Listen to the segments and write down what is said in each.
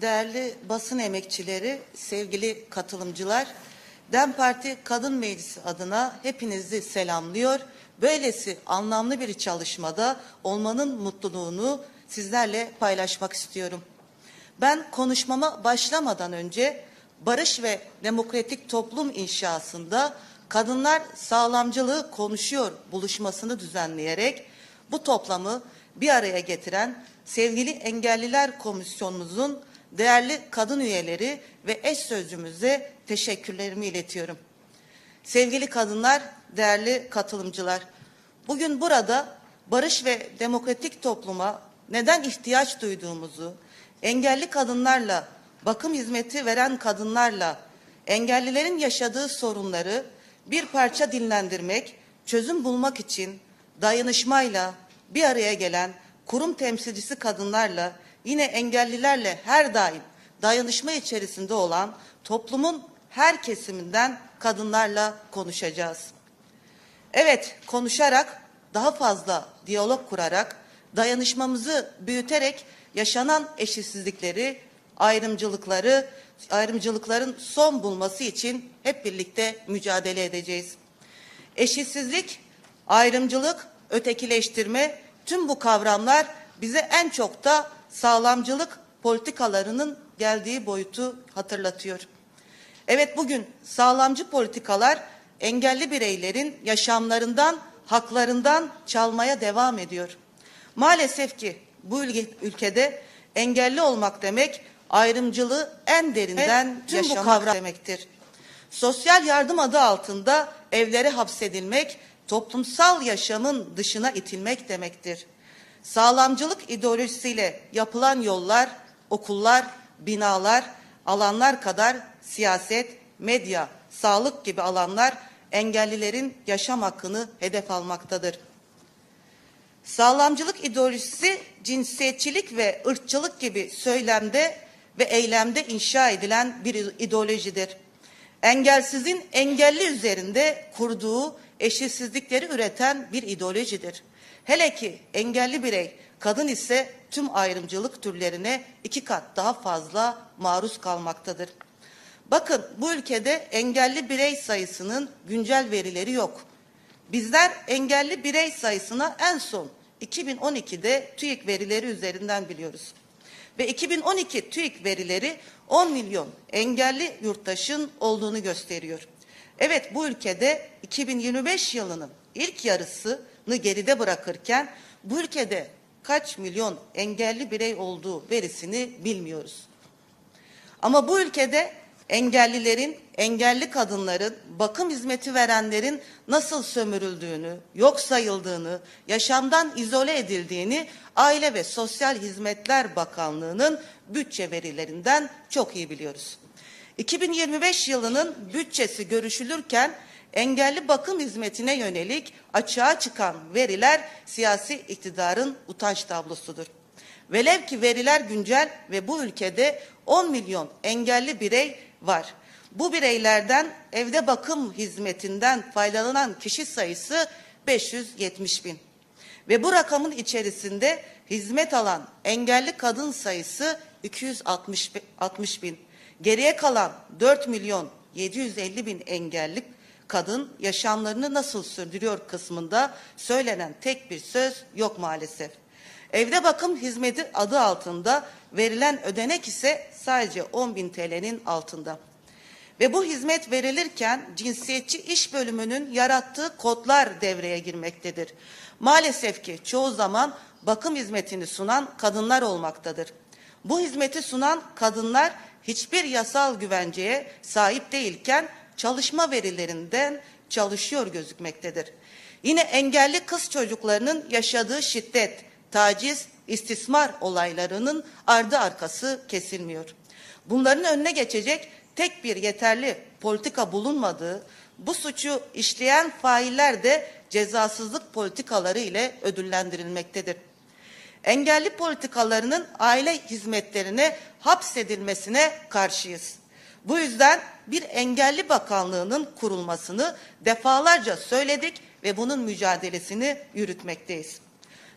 değerli basın emekçileri, sevgili katılımcılar, DEM Parti Kadın Meclisi adına hepinizi selamlıyor. Böylesi anlamlı bir çalışmada olmanın mutluluğunu sizlerle paylaşmak istiyorum. Ben konuşmama başlamadan önce barış ve demokratik toplum inşasında kadınlar sağlamcılığı konuşuyor buluşmasını düzenleyerek bu toplamı bir araya getiren sevgili Engelliler Komisyonumuzun değerli kadın üyeleri ve eş sözcümüze teşekkürlerimi iletiyorum. Sevgili kadınlar, değerli katılımcılar, bugün burada barış ve demokratik topluma neden ihtiyaç duyduğumuzu, engelli kadınlarla, bakım hizmeti veren kadınlarla, engellilerin yaşadığı sorunları bir parça dinlendirmek, çözüm bulmak için dayanışmayla bir araya gelen kurum temsilcisi kadınlarla, yine engellilerle her daim dayanışma içerisinde olan toplumun her kesiminden kadınlarla konuşacağız. Evet, konuşarak, daha fazla diyalog kurarak, dayanışmamızı büyüterek yaşanan eşitsizlikleri, ayrımcılıkları, ayrımcılıkların son bulması için hep birlikte mücadele edeceğiz. Eşitsizlik, ayrımcılık, ötekileştirme tüm bu kavramlar bize en çok da sağlamcılık politikalarının geldiği boyutu hatırlatıyor. Evet bugün sağlamcı politikalar engelli bireylerin yaşamlarından, haklarından çalmaya devam ediyor. Maalesef ki bu ülke- ülkede engelli olmak demek ayrımcılığı en derinden tüm bu kavram demektir. Sosyal yardım adı altında evlere hapsedilmek, toplumsal yaşamın dışına itilmek demektir. Sağlamcılık ideolojisiyle yapılan yollar, okullar, binalar, alanlar kadar siyaset, medya, sağlık gibi alanlar engellilerin yaşam hakkını hedef almaktadır. Sağlamcılık ideolojisi cinsiyetçilik ve ırkçılık gibi söylemde ve eylemde inşa edilen bir ideolojidir. Engelsizin engelli üzerinde kurduğu eşitsizlikleri üreten bir ideolojidir. Hele ki engelli birey kadın ise tüm ayrımcılık türlerine iki kat daha fazla maruz kalmaktadır. Bakın bu ülkede engelli birey sayısının güncel verileri yok. Bizler engelli birey sayısına en son 2012'de TÜİK verileri üzerinden biliyoruz. Ve 2012 TÜİK verileri 10 milyon engelli yurttaşın olduğunu gösteriyor. Evet bu ülkede 2025 yılının ilk yarısını geride bırakırken bu ülkede kaç milyon engelli birey olduğu verisini bilmiyoruz. Ama bu ülkede engellilerin, engelli kadınların, bakım hizmeti verenlerin nasıl sömürüldüğünü, yok sayıldığını, yaşamdan izole edildiğini Aile ve Sosyal Hizmetler Bakanlığı'nın bütçe verilerinden çok iyi biliyoruz. 2025 yılının bütçesi görüşülürken engelli bakım hizmetine yönelik açığa çıkan veriler siyasi iktidarın utanç tablosudur. Velev ki veriler güncel ve bu ülkede 10 milyon engelli birey var. Bu bireylerden evde bakım hizmetinden faydalanan kişi sayısı 570 bin. Ve bu rakamın içerisinde hizmet alan engelli kadın sayısı 260 bi- 60 bin. Geriye kalan 4 milyon 750 bin engelli kadın yaşamlarını nasıl sürdürüyor kısmında söylenen tek bir söz yok maalesef. Evde bakım hizmeti adı altında verilen ödenek ise sadece 10 bin TL'nin altında. Ve bu hizmet verilirken cinsiyetçi iş bölümünün yarattığı kodlar devreye girmektedir. Maalesef ki çoğu zaman bakım hizmetini sunan kadınlar olmaktadır. Bu hizmeti sunan kadınlar hiçbir yasal güvenceye sahip değilken çalışma verilerinden çalışıyor gözükmektedir. Yine engelli kız çocuklarının yaşadığı şiddet, taciz, istismar olaylarının ardı arkası kesilmiyor. Bunların önüne geçecek tek bir yeterli politika bulunmadığı, bu suçu işleyen failler de cezasızlık politikaları ile ödüllendirilmektedir. Engelli politikalarının aile hizmetlerine hapsedilmesine karşıyız. Bu yüzden bir engelli bakanlığının kurulmasını defalarca söyledik ve bunun mücadelesini yürütmekteyiz.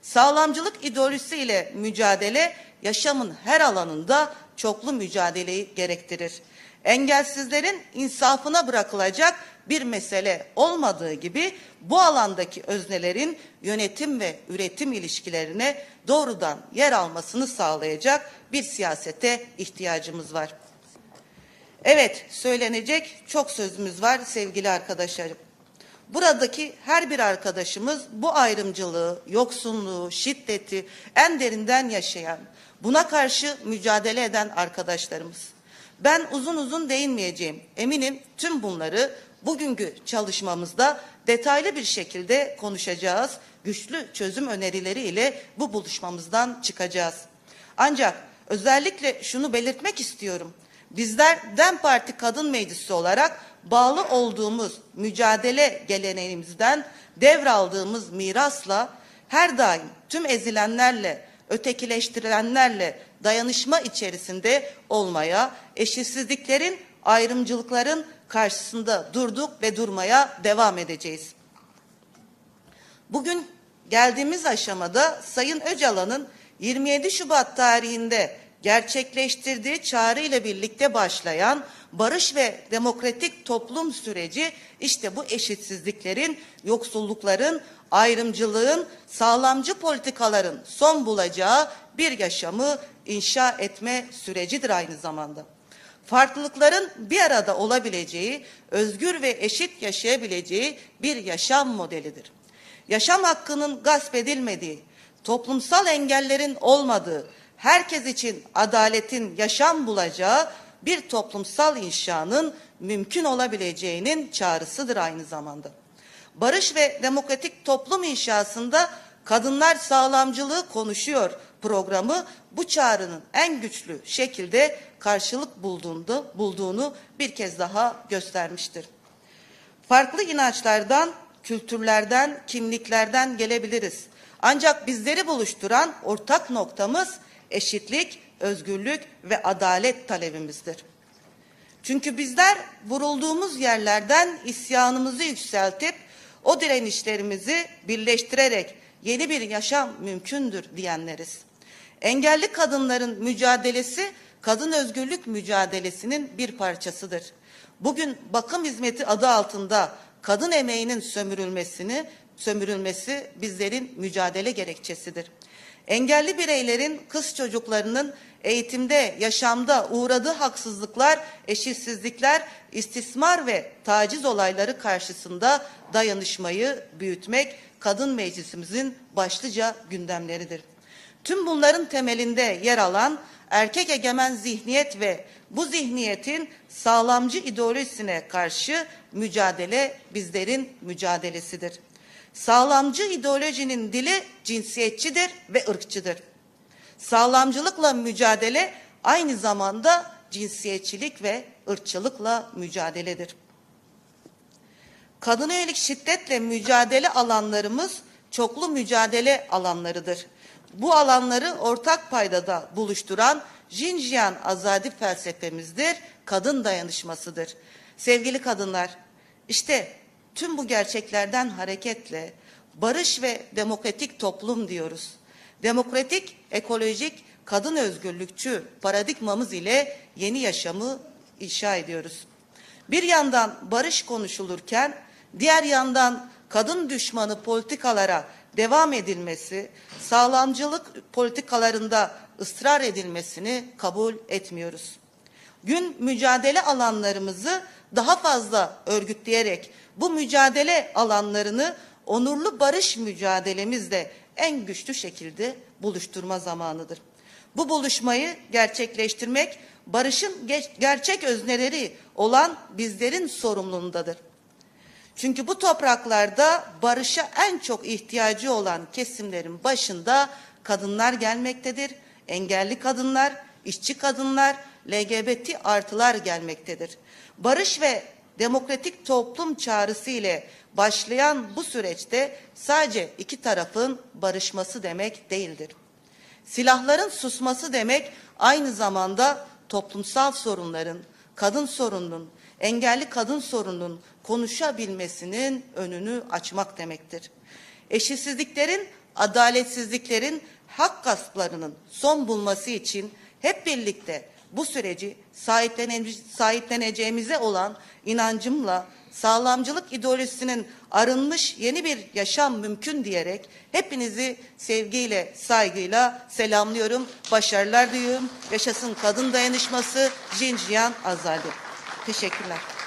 Sağlamcılık ideolojisiyle mücadele yaşamın her alanında çoklu mücadeleyi gerektirir. Engelsizlerin insafına bırakılacak bir mesele olmadığı gibi bu alandaki öznelerin yönetim ve üretim ilişkilerine doğrudan yer almasını sağlayacak bir siyasete ihtiyacımız var. Evet, söylenecek çok sözümüz var sevgili arkadaşlarım. Buradaki her bir arkadaşımız bu ayrımcılığı, yoksunluğu, şiddeti en derinden yaşayan, buna karşı mücadele eden arkadaşlarımız. Ben uzun uzun değinmeyeceğim. Eminim tüm bunları bugünkü çalışmamızda detaylı bir şekilde konuşacağız. Güçlü çözüm önerileri ile bu buluşmamızdan çıkacağız. Ancak özellikle şunu belirtmek istiyorum. Bizler DEM Parti Kadın Meclisi olarak bağlı olduğumuz mücadele geleneğimizden devraldığımız mirasla her daim tüm ezilenlerle, ötekileştirilenlerle dayanışma içerisinde olmaya, eşitsizliklerin, ayrımcılıkların karşısında durduk ve durmaya devam edeceğiz. Bugün geldiğimiz aşamada Sayın Öcalan'ın 27 Şubat tarihinde gerçekleştirdiği çağrı ile birlikte başlayan barış ve demokratik toplum süreci işte bu eşitsizliklerin, yoksullukların, ayrımcılığın, sağlamcı politikaların son bulacağı bir yaşamı inşa etme sürecidir aynı zamanda. Farklılıkların bir arada olabileceği, özgür ve eşit yaşayabileceği bir yaşam modelidir. Yaşam hakkının gasp edilmediği, toplumsal engellerin olmadığı, herkes için adaletin yaşam bulacağı bir toplumsal inşanın mümkün olabileceğinin çağrısıdır aynı zamanda. Barış ve demokratik toplum inşasında kadınlar sağlamcılığı konuşuyor programı bu çağrının en güçlü şekilde karşılık bulduğunu, bulduğunu bir kez daha göstermiştir. Farklı inançlardan, kültürlerden, kimliklerden gelebiliriz. Ancak bizleri buluşturan ortak noktamız eşitlik, özgürlük ve adalet talebimizdir. Çünkü bizler vurulduğumuz yerlerden isyanımızı yükseltip o direnişlerimizi birleştirerek yeni bir yaşam mümkündür diyenleriz. Engelli kadınların mücadelesi kadın özgürlük mücadelesinin bir parçasıdır. Bugün bakım hizmeti adı altında kadın emeğinin sömürülmesini sömürülmesi bizlerin mücadele gerekçesidir. Engelli bireylerin kız çocuklarının eğitimde, yaşamda uğradığı haksızlıklar, eşitsizlikler, istismar ve taciz olayları karşısında dayanışmayı büyütmek kadın meclisimizin başlıca gündemleridir. Tüm bunların temelinde yer alan erkek egemen zihniyet ve bu zihniyetin sağlamcı ideolojisine karşı mücadele bizlerin mücadelesidir. Sağlamcı ideolojinin dili cinsiyetçidir ve ırkçıdır. Sağlamcılıkla mücadele aynı zamanda cinsiyetçilik ve ırkçılıkla mücadeledir. Kadına yönelik şiddetle mücadele alanlarımız çoklu mücadele alanlarıdır. Bu alanları ortak paydada buluşturan Jinjian azadi felsefemizdir, kadın dayanışmasıdır. Sevgili kadınlar, işte tüm bu gerçeklerden hareketle barış ve demokratik toplum diyoruz. Demokratik, ekolojik, kadın özgürlükçü paradigmamız ile yeni yaşamı inşa ediyoruz. Bir yandan barış konuşulurken diğer yandan kadın düşmanı politikalara devam edilmesi, sağlamcılık politikalarında ısrar edilmesini kabul etmiyoruz. Gün mücadele alanlarımızı daha fazla örgütleyerek bu mücadele alanlarını onurlu barış mücadelemizle en güçlü şekilde buluşturma zamanıdır. Bu buluşmayı gerçekleştirmek barışın gerçek özneleri olan bizlerin sorumluluğundadır. Çünkü bu topraklarda barışa en çok ihtiyacı olan kesimlerin başında kadınlar gelmektedir. Engelli kadınlar, işçi kadınlar, LGBT artılar gelmektedir. Barış ve demokratik toplum çağrısı ile başlayan bu süreçte sadece iki tarafın barışması demek değildir. Silahların susması demek aynı zamanda toplumsal sorunların, kadın sorununun, engelli kadın sorununun konuşabilmesinin önünü açmak demektir. Eşitsizliklerin, adaletsizliklerin hak gasplarının son bulması için hep birlikte bu süreci sahiplene- sahipleneceğimize olan inancımla sağlamcılık ideolojisinin arınmış yeni bir yaşam mümkün diyerek hepinizi sevgiyle, saygıyla selamlıyorum. Başarılar diliyorum. Yaşasın kadın dayanışması Jinjiyan Azali. Teşekkürler.